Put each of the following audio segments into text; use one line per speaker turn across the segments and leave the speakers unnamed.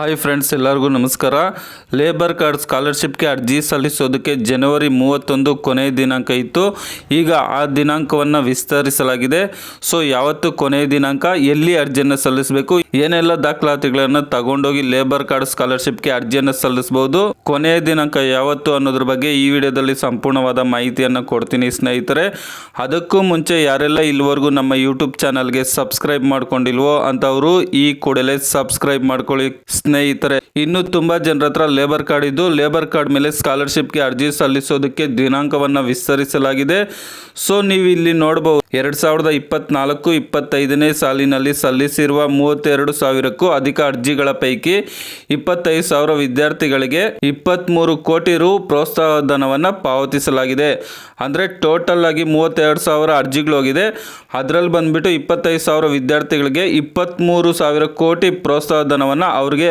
Hi friends ಎಲ್ಲರಿಗೂ ನಮಸ್ಕಾರ. Labour card ಸ್ಕಾಲರ್ಶಿಪ್ಗೆ ಅರ್ಜಿ ಸಲ್ಲಿಸೋದಕ್ಕೆ ಜನವರಿ ಮೂವತ್ತೊಂದು ಕೊನೆಯ ದಿನಾಂಕ ಇತ್ತು. ಈಗ ಆ ದಿನಾಂಕವನ್ನು ವಿಸ್ತರಿಸಲಾಗಿದೆ. ಸೊ ಯಾವತ್ತು ಕೊನೆಯ ದಿನಾಂಕ, ಎಲ್ಲಿ ಅರ್ಜಿಯನ್ನು ಸಲ್ಲಿಸಬೇಕು, ಏನೆಲ್ಲ ದಾಖಲಾತಿಗಳನ್ನು ತಗೊಂಡೋಗಿ ಲೇಬರ್ ಕಾರ್ಡ್ ಸ್ಕಾಲರ್ಶಿಪ್ಗೆ ಅರ್ಜಿಯನ್ನು ಸಲ್ಲಿಸಬಹುದು ಕೊನೆಯ ದಿನಾಂಕ ಯಾವತ್ತು ಅನ್ನೋದ್ರ ಬಗ್ಗೆ ಈ ವಿಡಿಯೋದಲ್ಲಿ ಸಂಪೂರ್ಣವಾದ ಮಾಹಿತಿಯನ್ನು ಕೊಡ್ತೀನಿ ಸ್ನೇಹಿತರೆ. ಅದಕ್ಕೂ ಮುಂಚೆ ಯಾರೆಲ್ಲ ಇಲ್ಲಿವರೆಗೂ ನಮ್ಮ ಯೂಟ್ಯೂಬ್ ಚಾನಲ್ಗೆ ಸಬ್ಸ್ಕ್ರೈಬ್ ಮಾಡ್ಕೊಂಡಿಲ್ವೋ ಅಂತವರು ಈ ಕೂಡಲೇ ಸಬ್ಸ್ಕ್ರೈಬ್ ಮಾಡ್ಕೊಳ್ಳಿ. ಸ್ನೇಹಿತರೆ, ಇನ್ನು ತುಂಬಾ ಜನರ ಹತ್ರ ಲೇಬರ್ ಕಾರ್ಡ್ ಇದ್ದು ಲೇಬರ್ ಕಾರ್ಡ್ ಮೇಲೆ ಸ್ಕಾಲರ್ಶಿಪ್ಗೆ ಅರ್ಜಿ ಸಲ್ಲಿಸೋದಕ್ಕೆ ದಿನಾಂಕವನ್ನು ವಿಸ್ತರಿಸಲಾಗಿದೆ. ಸೊ ನೀವು ಇಲ್ಲಿ ನೋಡಬಹುದು ಎರಡ್ ಸಾವಿರದ ಇಪ್ಪತ್ನಾಲ್ಕು, ಇಪ್ಪತ್ತೈದನೇ ಸಾಲಿನಲ್ಲಿ ಸಲ್ಲಿಸಿರುವ ಮೂವತ್ತೆರಡು ಸಾವಿರಕ್ಕೂ ಅಧಿಕ ಅರ್ಜಿಗಳ ಪೈಕಿ ಇಪ್ಪತ್ತೈದು ಸಾವಿರ ವಿದ್ಯಾರ್ಥಿಗಳಿಗೆ ಇಪ್ಪತ್ತ್ಮೂರು ಕೋಟಿ ರು ಪ್ರೋತ್ಸಾಹ ಧನವನ್ನು ಪಾವತಿಸಲಾಗಿದೆ. ಅಂದರೆ ಟೋಟಲ್ ಆಗಿ ಮೂವತ್ತೆರಡು ಸಾವಿರ ಅರ್ಜಿಗಳು ಹೋಗಿದೆ. ಅದರಲ್ಲಿ ಬಂದ್ಬಿಟ್ಟು ಇಪ್ಪತ್ತೈದು ಸಾವಿರ ವಿದ್ಯಾರ್ಥಿಗಳಿಗೆ ಇಪ್ಪತ್ತ್ಮೂರು ಸಾವಿರ ಕೋಟಿ ಪ್ರೋತ್ಸಾಹ ಧನವನ್ನು ಅವ್ರಿಗೆ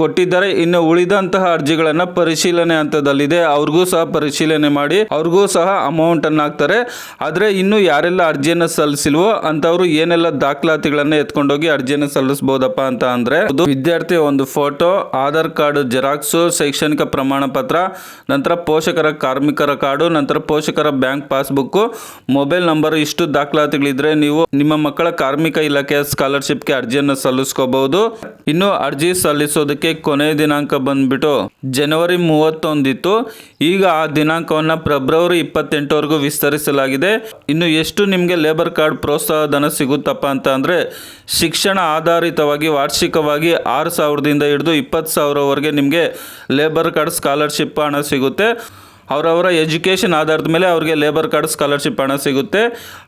ಕೊಟ್ಟಿದ್ದಾರೆ. ಇನ್ನು ಉಳಿದಂತಹ ಅರ್ಜಿಗಳನ್ನ ಪರಿಶೀಲನೆ ಹಂತದಲ್ಲಿದೆ. ಅವ್ರಿಗೂ ಸಹ ಪರಿಶೀಲನೆ ಮಾಡಿ ಅವ್ರಿಗೂ ಸಹ ಅಮೌಂಟ್ ಅನ್ನು ಹಾಕ್ತಾರೆ. ಆದರೆ ಇನ್ನು ಯಾರೆಲ್ಲ ಅರ್ಜಿಯನ್ನು ಸಲ್ಲಿಸಿಲ್ವೋ ಅಂತವರು ಏನೆಲ್ಲ ದಾಖಲಾತಿಗಳನ್ನ ಎತ್ಕೊಂಡೋಗಿ ಅರ್ಜಿಯನ್ನು ಸಲ್ಲಿಸಬಹುದಪ್ಪ ಅಂತ ಅಂದ್ರೆ ಅದು ವಿದ್ಯಾರ್ಥಿ ಒಂದು ಫೋಟೋ, ಆಧಾರ್ ಕಾರ್ಡ್, ಜೆರಾಕ್ಸು, ಶೈಕ್ಷಣಿಕ ಪ್ರಮಾಣ ಪತ್ರ ನಂತರ ಪೋಷಕರ ಕಾರ್ಮಿಕರ ಕಾರ್ಡು, ನಂತರ ಪೋಷಕರ ಬ್ಯಾಂಕ್ ಪಾಸ್ಬುಕ್, ಮೊಬೈಲ್ ನಂಬರ್, ಇಷ್ಟು ದಾಖಲಾತಿಗಳಿದ್ರೆ ನೀವು ನಿಮ್ಮ ಮಕ್ಕಳ ಕಾರ್ಮಿಕ ಇಲಾಖೆಯ ಸ್ಕಾಲರ್ಶಿಪ್ಗೆ ಅರ್ಜಿಯನ್ನು ಸಲ್ಲಿಸ್ಕೋಬಹುದು. ಇನ್ನು ಅರ್ಜಿ ಸಲ್ಲಿಸೋದಕ್ಕೆ ಕೊನೆಯ ದಿನಾಂಕ ಬಂದ್ಬಿಟ್ಟು ಜನವರಿ ಮೂವತ್ತೊಂದಿತ್ತು. ಈಗ ಆ ದಿನಾಂಕವನ್ನು ಫೆಬ್ರವರಿ ಇಪ್ಪತ್ತೆಂಟವರೆಗೂ ವಿಸ್ತರಿಸಲಾಗಿದೆ. ಇನ್ನು ಎಷ್ಟು ನಿಮಗೆ ಲೇಬರ್ ಕಾರ್ಡ್ ಪ್ರೋತ್ಸಾಹ ಧನ ಸಿಗುತ್ತಪ್ಪ ಅಂತ ಅಂದರೆ, ಶಿಕ್ಷಣ ಆಧಾರಿತವಾಗಿ ವಾರ್ಷಿಕವಾಗಿ ಆರು ಸಾವಿರದಿಂದ ಹಿಡಿದು ಇಪ್ಪತ್ತು ಸಾವಿರವರೆಗೆ ನಿಮಗೆ ಲೇಬರ್ ಕಾರ್ಡ್ ಸ್ಕಾಲರ್ಶಿಪ್ ಹಣ ಸಿಗುತ್ತೆ. ಅವರವರ ಎಜುಕೇಷನ್ ಆಧಾರದ ಮೇಲೆ ಅವ್ರಿಗೆ ಲೇಬರ್ ಕಾರ್ಡ್ ಸ್ಕಾಲರ್ಶಿಪ್ ಹಣ ಸಿಗುತ್ತೆ.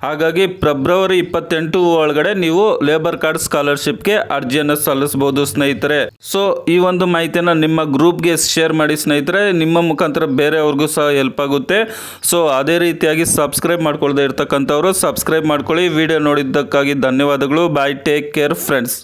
ಹಾಗಾಗಿ ಫೆಬ್ರವರಿ ಇಪ್ಪತ್ತೆಂಟು ಒಳಗಡೆ ನೀವು ಲೇಬರ್ ಕಾರ್ಡ್ ಸ್ಕಾಲರ್ಶಿಪ್ಗೆ ಅರ್ಜಿಯನ್ನು ಸಲ್ಲಿಸಬಹುದು ಸ್ನೇಹಿತರೆ. ಸೊ ಈ ಒಂದು ಮಾಹಿತಿಯನ್ನು ನಿಮ್ಮ ಗ್ರೂಪ್ಗೆ ಶೇರ್ ಮಾಡಿ ಸ್ನೇಹಿತರೆ. ನಿಮ್ಮ ಮುಖಾಂತರ ಬೇರೆಯವ್ರಿಗೂ ಸಹ ಹೆಲ್ಪ್ ಆಗುತ್ತೆ. ಸೊ ಅದೇ ರೀತಿಯಾಗಿ ಸಬ್ಸ್ಕ್ರೈಬ್ ಮಾಡ್ಕೊಳ್ದೆ ಇರ್ತಕ್ಕಂಥವ್ರು ಸಬ್ಸ್ಕ್ರೈಬ್ ಮಾಡ್ಕೊಳ್ಳಿ. ವಿಡಿಯೋ ನೋಡಿದ್ದಕ್ಕಾಗಿ ಧನ್ಯವಾದಗಳು. Bye take care friends